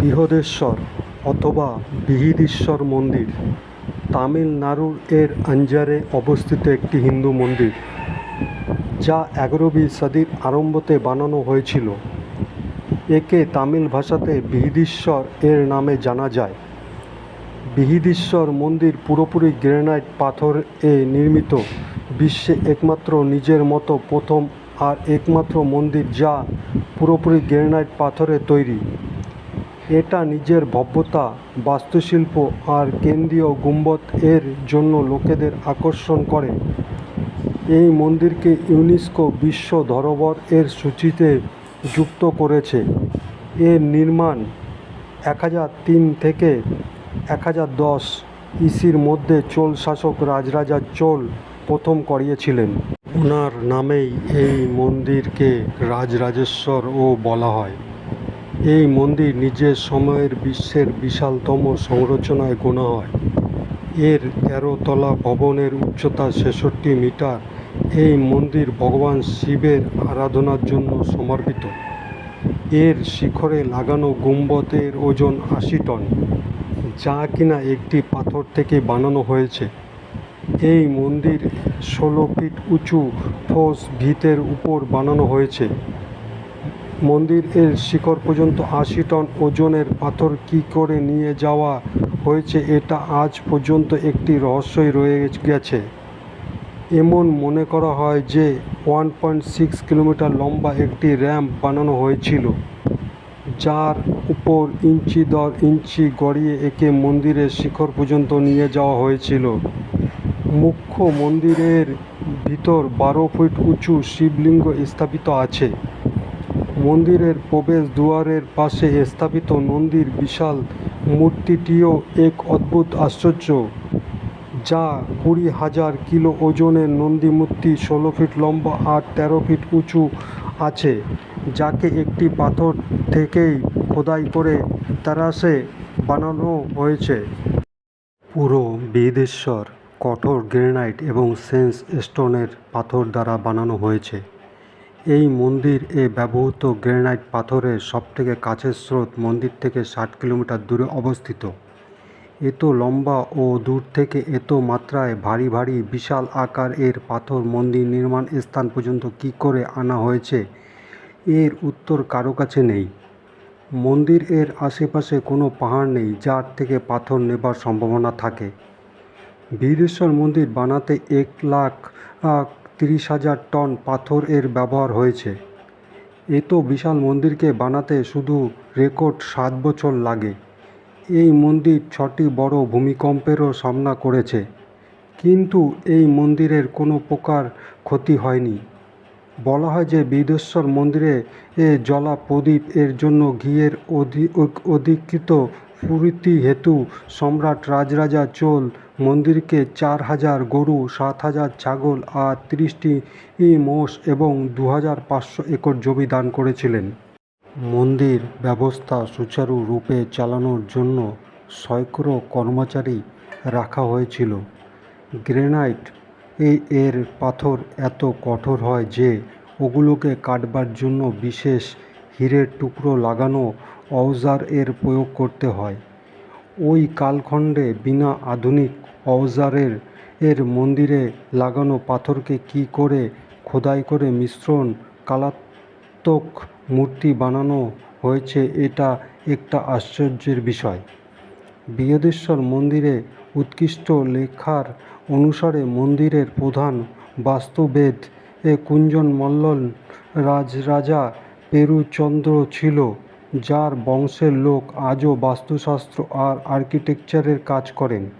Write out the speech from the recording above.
বৃহদেশ্বর অথবা বৃহদীশ্বর মন্দির। তামিলনাড়ুর এর আঞ্জারে অবস্থিত একটি হিন্দু মন্দির, যা এগারোবি সদির আরম্ভতে বানানো হয়েছিল। একে তামিল ভাষাতে বৃহদীশ্বর এর নামে জানা যায়। বৃহদীশ্বর মন্দির পুরোপুরি গ্রানাইট পাথরে নির্মিত, বিশ্বে একমাত্র নিজের মতো প্রথম আর একমাত্র মন্দির যা পুরোপুরি গ্রেনাইট পাথরে তৈরি। এটা নিজের ভব্যতা, বাস্তুশিল্প আর কেন্দ্রীয় গুম্বত এর জন্য লোকেদের আকর্ষণ করে। এই মন্দিরকে ইউনেস্কো বিশ্ব ধরোবর এর সূচিতে যুক্ত করেছে। এর নির্মাণ এক হাজার তিন থেকে এক হাজার দশ ইসির মধ্যে চোল শাসক রাজরাজা চোল প্রথম করিয়েছিলেন। ওনার নামেই এই মন্দিরকে রাজরাজেশ্বরও বলা হয়। এই মন্দির নিজের সময়ের বিশ্বের বিশালতম সংরচনায় গোনা হয়। এর তেরো তলা ভবনের উচ্চতা ছেষট্টি মিটার। এই মন্দির ভগবান শিবের আরাধনার জন্য সমর্পিত। এর শিখরে লাগানো গম্বুজের ওজন আশি টন, যা কিনা একটি পাথর থেকে বানানো হয়েছে। এই মন্দির ষোলো ফিট উঁচু ঠোস ভিতের উপর বানানো হয়েছে। মন্দির এর শিখর পর্যন্ত আশি টন ওজনের পাথর কী করে নিয়ে যাওয়া হয়েছে এটা আজ পর্যন্ত একটি রহস্যই রয়ে গেছে। এমন মনে করা হয় যে ওয়ান পয়েন্ট সিক্স কিলোমিটার লম্বা একটি র্যাম্প বানানো হয়েছিল, যার উপর ইঞ্চি দর ইঞ্চি গড়িয়ে একে মন্দিরের শিখর পর্যন্ত নিয়ে যাওয়া হয়েছিল। মুখ্য মন্দিরের ভিতর বারো ফুট উঁচু শিবলিঙ্গ স্থাপিত আছে। মন্দিরের প্রবেশ দুয়ারের পাশে স্থাপিত নন্দীর বিশাল মূর্তিটিও এক অদ্ভুত আশ্চর্য, যা কুড়ি হাজার কিলো ওজনের নন্দী মূর্তি ষোলো ফিট লম্বা আর তেরো ফিট উঁচু আছে, যাকে একটি পাথর থেকেই খোদাই করে তারাশে বানানো হয়েছে। পুরো বৃহদেশ্বর কঠোর গ্রেনাইট এবং সেন্স স্টোনের পাথর দ্বারা বানানো হয়েছে। এই মন্দির এ ব্যবহৃত গ্রেনাইট পাথরের সবথেকে কাছের স্রোত মন্দির থেকে ষাট কিলোমিটার দূরে অবস্থিত। এত লম্বা ও দূর থেকে এত মাত্রায় ভারী ভারী বিশাল আকার এর পাথর মন্দির নির্মাণ স্থান পর্যন্ত কী করে আনা হয়েছে, এর উত্তর কারও কাছে নেই। মন্দির এর আশেপাশে কোনো পাহাড় নেই যার থেকে পাথর নেবার সম্ভাবনা থাকে। বীরেশ্বর মন্দির বানাতে এক লাখ তিরিশ হাজার টন পাথর এর ব্যবহার হয়েছে। এত বিশাল মন্দিরকে বানাতে শুধু রেকর্ড সাত বছর লাগে। এই মন্দির ছটি বড় ভূমিকম্পেরও সামনা করেছে। কিন্তু এই মন্দিরের কোনো প্রকার ক্ষতি হয়নি। বলা হয় যে বিদেশ্বর মন্দিরে এ জলা প্রদীপ এর জন্য ঘিয়ের অধিকৃত প্রীতি হেতু সম্রাট রাজরাজা চোল মন্দিরকে চার হাজার গরু, সাত হাজার ছাগল আর তিরিশটি মোষ এবং দু হাজার পাঁচশো একর জমি দান করেছিলেন। মন্দির ব্যবস্থা সুচারুরূপে চালানোর জন্য সৈকড়ো কর্মচারী রাখা হয়েছিল। গ্রানাইট এর পাথর এত কঠোর হয় যে ওগুলোকে কাটবার জন্য বিশেষ হীরের টুকরো লাগানো অওজার এর প্রয়োগ করতে হয়। ওই কালখণ্ডে বিনা আধুনিক অওজারের এর মন্দিরে লাগানো পাথরকে কী করে খোদাই করে মিশ্রণ কলাত্মক মূর্তি বানানো হয়েছে এটা একটা আশ্চর্যের বিষয়। বৃহদেশ্বর মন্দিরে উৎকৃষ্ট লেখার অনুসারে মন্দিরের প্রধান বাস্তুবেদ এ কুঞ্জন মল্ল রাজরাজা পেরুচন্দ্র ছিল, যার বংশের লোক আজও বাস্তুশাস্ত্র আর আর্কিটেকচারের কাজ করেন।